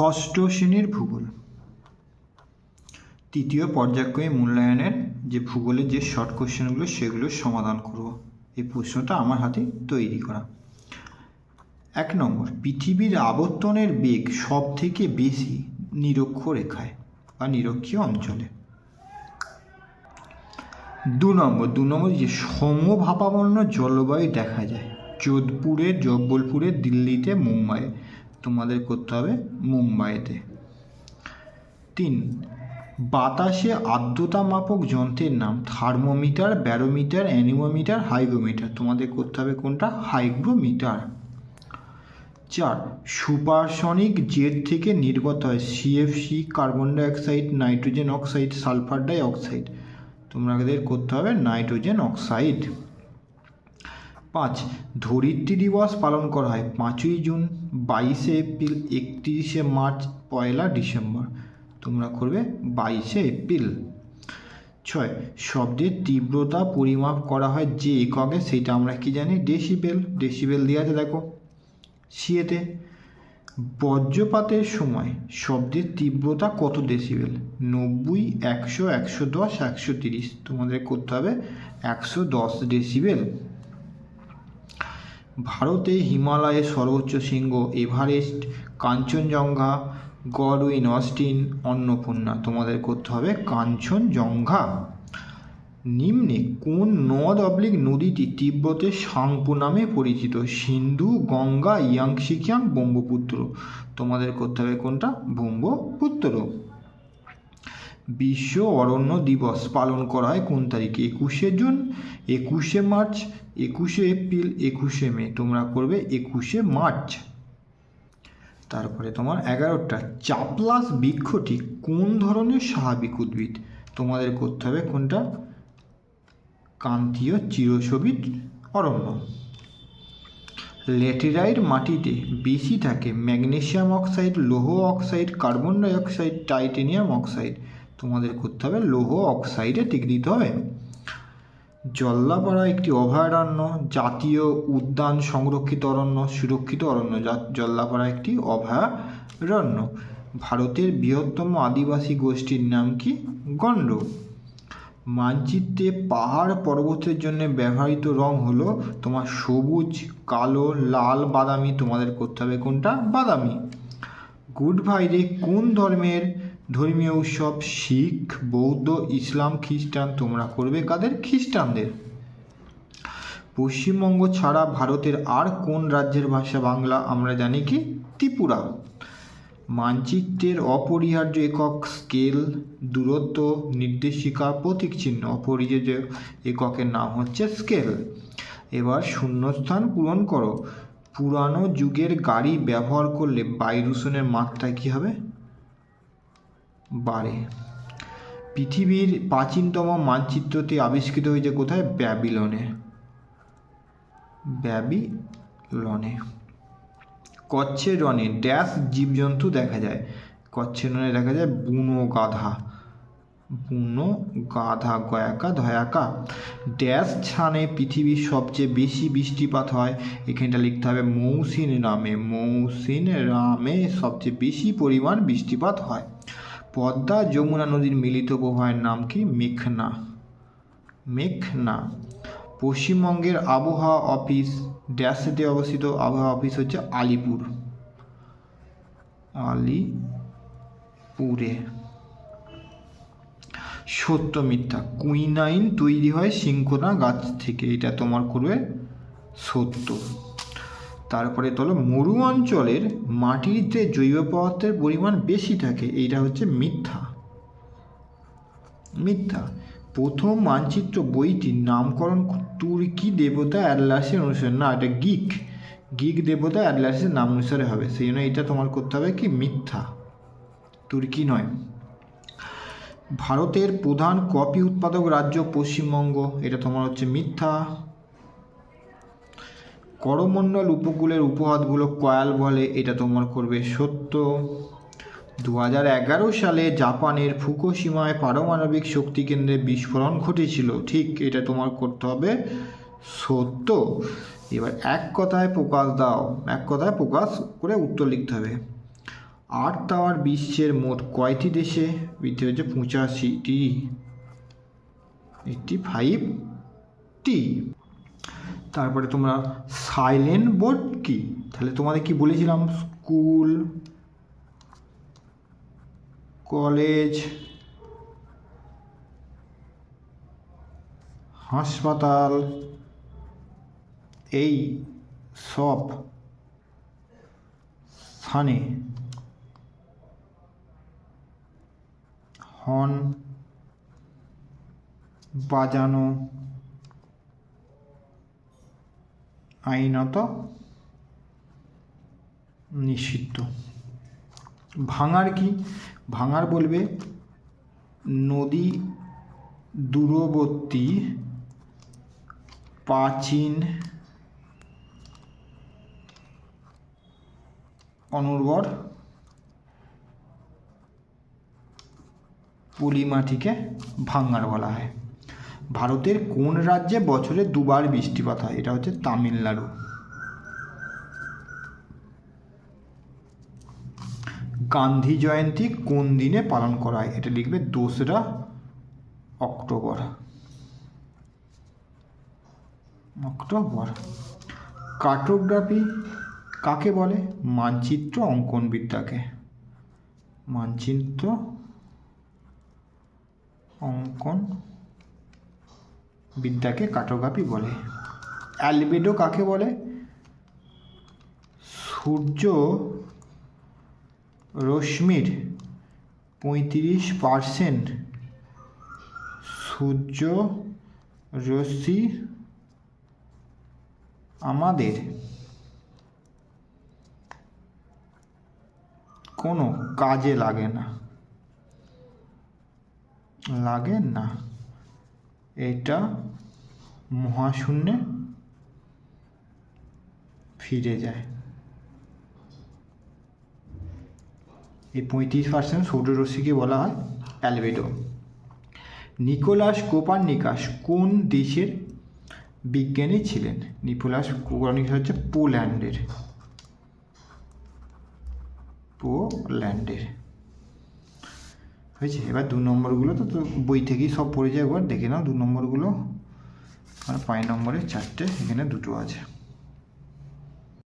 ষষ্ঠ শ্রেণির ভূগোল। তৃতীয় পর্যায়ক্রমে মূল্যায়নের যে ভূগোলের যে শর্ট কোশ্চেনগুলো সেগুলো সমাধান করব। এই প্রশ্নটা আমার হাতে তৈরি করা। এক নম্বর, পৃথিবীর আবর্তনের বেগ সব থেকে বেশি নিরক্ষরেখায় বা নিরক্ষীয় অঞ্চলে। দু নম্বর দু নম্বর যে সমভাবাপন্ন জলবায়ু দেখা যায়। যোধপুরে জব্বলপুরে দিল্লিতে মুম্বাই তোমাদের করতে হবে মুম্বাইতে। তিন, বাতাসে আর্দ্রতা মাপক যন্ত্রের নাম থার্মোমিটার, ব্যারোমিটার, অ্যানিমোমিটার, হাইগ্রোমিটার। তোমাদের করতে হবে কোনটা? হাইগ্রোমিটার। চার, সুপারসনিক জেট থেকে নির্গত হয় CFC carbon dioxide nitrogen oxide sulphur dioxide তোমাদের করতে হবে নাইট্রোজেন অক্সাইড পাঁচ, ধরিত্রী দিবস পালন করা হয় পাঁচই জুন, বাইশে এপ্রিল, একত্রিশে মার্চ, পয়লা ডিসেম্বর। তোমরা করবে বাইশে এপ্রিল। ছয় শব্দের তীব্রতা পরিমাপ করা হয় যে এককে, সেটা আমরা কি জানি? ডেসিবেল। ডেসিবেল দেওয়া আছে, দেখো। সিয়েতে, বজ্রপাতের সময় শব্দের তীব্রতা কত ডেসিবেল? নব্বই, একশো একশো দশ, একশো তিরিশ। তোমাদের করতে হবে একশো দশ ডেসিবেল। ভারতে হিমালয়ের সর্বোচ্চ শৃঙ্গ Everest, Kanchenjunga, Godwin, Austen, Annapurna. তোমাদের করতে হবে কাঞ্চনজঙ্ঘা। নিম্নে কোন নদ অবলিক নদীটি তিব্বতের সাংপু নামে পরিচিত? সিন্ধু, গঙ্গা ইয়াংশিকিয়াং ব্রহ্মপুত্র। তোমাদের করতে হবে কোনটা? ব্রহ্মপুত্র। বিশ্ব অরণ্য দিবস পালন করা হয় কোন তারিখে? একুশে জুন, একুশে মার্চ একুশে এপ্রিল, একুশে মে, তোমরা করবে একুশে মার্চ। তারপরে তোমার এগারোটা, চাপলাস বৃক্ষটি কোন ধরনের স্বাভাবিক উদ্ভিদ? তোমাদের করতে হবে কোনটা? কান্তীয় চিরসবিত অরণ্য। ল্যাটেরাইট মাটিতে বেশি থাকে ম্যাগনেশিয়াম অক্সাইড, লৌহ oxide, carbon dioxide titanium oxide. তোমাদের করতে হবে লৌহ অক্সাইডে টিক দিতে হবে। জল্লাপাড়া একটি অভয়ারণ্য, জাতীয় উদ্যান সংরক্ষিত অরণ্য, সুরক্ষিত অরণ্য। যা জল্লাপাড়া একটি অভয়ারণ্য। ভারতের বৃহত্তম আদিবাসী গোষ্ঠীর নাম কি? গণ্ড মানচিত্রে পাহাড় পর্বতের জন্য ব্যবহৃত রং হলো তোমার সবুজ, কালো, লাল বাদামি। তোমাদের করতে হবে কোনটা? বাদামি। গুড ফ্রাইডে কোন ধর্মের ধর্মীয় উৎসব, শিখ, বৌদ্ধ, ইসলাম, খ্রিস্টান তোমরা করবে কাদের? খ্রিস্টানদের। পশ্চিমবঙ্গ ছাড়া ভারতের আর কোন রাজ্যের ভাষা বাংলা আমরা জানি কি? ত্রিপুরা। মানচিত্রের অপরিহার্য একক স্কেল, দূরত্ব, নির্দেশিকা, প্রতীক চিহ্ন। অপরিহার্য এককের নাম হচ্ছে স্কেল। এবার শূন্যস্থান পূরণ করো। পুরানো যুগের গাড়ি ব্যবহার করলে বায়ু দূষণের মাত্রা কী হবে? বাড়ে। পৃথিবীর প্রাচীনতম মানচিত্রটি আবিষ্কৃত হয়েছে কোথায়? ব্যাবিলনে। ব্যাবিলনে। কচ্ছের রনে ড্যাশ জীবজন্তু দেখা যায়। কচ্ছের রনে দেখা যায় বুনো গাধা। বুনো গাধা গয়াকা, ধয়াকা। ড্যাশ ছানে পৃথিবীর সবচেয়ে বেশি বৃষ্টিপাত হয়। এখানটা লিখতে হবে মৌসিন রামে। মৌসিন রামে সবচেয়ে বেশি পরিমাণ বৃষ্টিপাত হয়। পদ্মা যমুনা নদীর মিলিত প্রবাহের নাম কি? মেঘনা। মেঘনা। পশ্চিমবঙ্গের আবহাওয়া অফিস ড্যাশেতে অবস্থিত আবহাওয়া অফিস হচ্ছে আলিপুর। আলিপুরে। সত্য মিথ্যা। কুইনাইন তৈরি হয় সিংকোনা গাছ থেকে। এটা তোমার করবে সত্য। তারপরে তোলো মরু অঞ্চলের মাটিতে জৈব পদার্থের পরিমাণ বেশি থাকে, এইটা হচ্ছে মিথ্যা। মিথ্যা। প্রথম মানচিত্র বইটির নামকরণ তুর্কি দেবতা অ্যাডলাসের অনুসারে, না, এটা গিক গিক দেবতা অ্যাডলাসের নাম অনুসারে হবে, সেই জন্য এটা তোমার করতে হবে কি, মিথ্যা। তুর্কি নয়। ভারতের প্রধান কফি উৎপাদক রাজ্য পশ্চিমবঙ্গ, এটা তোমার হচ্ছে মিথ্যা। করমণ্ডল উপকূলের উপহাতগুলো কয়াল বলে এটা তোমার করবে সত্য। দু হাজার এগারো সালে জাপানের ফুকুশিমায় পারমাণবিক শক্তি কেন্দ্রে বিস্ফোরণ ঘটেছিল। ঠিক এটা তোমার করতে হবে সত্য। এবার এক কথায় প্রকাশ দাও, এক কথায় প্রকাশ করে উত্তর লিখতে হবে। আট টাওয়ার বিশ্বের মোট কয়টি দেশে? বৃদ্ধি হচ্ছে পঁচাশিটি। এইটটি ফাইভটি তারপরে তোমরা সাইলেন্ট বোর্ড কি? তাহলে তোমাদের কি বলেছিলাম? স্কুল কলেজ হাসপাতাল, এই সব স্থানে হর্ন বাজানো আইনত নিষিদ্ধ। ভাঙার কি? ভাঙার বলবে নদী দূরবর্তী প্রাচীন অনুর্বর পলিমাটিকে ভাঙার বলা হয়। ভারতের কোন রাজ্যে বছরে দুবার বৃষ্টিপাত হয়? এটা হচ্ছে তামিলনাড়ু। গান্ধী জয়ন্তী কোন দিনে পালন করা হয়? এটা লিখবে দোসরা অক্টোবর। অক্টোবর। কার্টোগ্রাফি কাকে বলে? মানচিত্র অঙ্কন বিদ্যাকে মানচিত্র অঙ্কন বিদ্যাকে কার্টোগ্রাফি বলে। অ্যালবেডো কাকে বলে? সূর্য রশ্মির পঁয়ত্রিশ পারসেন্ট। সূর্য রশ্মি আমাদের কোনো কাজে লাগে না। লাগে না। এটা মহাশূন্যে ফিরে যায়। এই পঁয়ত্রিশ পার্সেন্ট সৌররশ্মিকে বলা হয়? অ্যালবেডো। নিকোলাস কোপারনিকাস কোন দেশের বিজ্ঞানী ছিলেন? নিকোলাস কোপারনিকাস হচ্ছে পোল্যান্ডের। পোল্যান্ডের। হয়েছে? এবার দু নম্বরগুলো তো বই থেকেই সব পড়ে যায় একবার দেখে নাও দু নম্বরগুলো। আর পাঁচ নম্বরে চারটে এখানে দুটো আছে।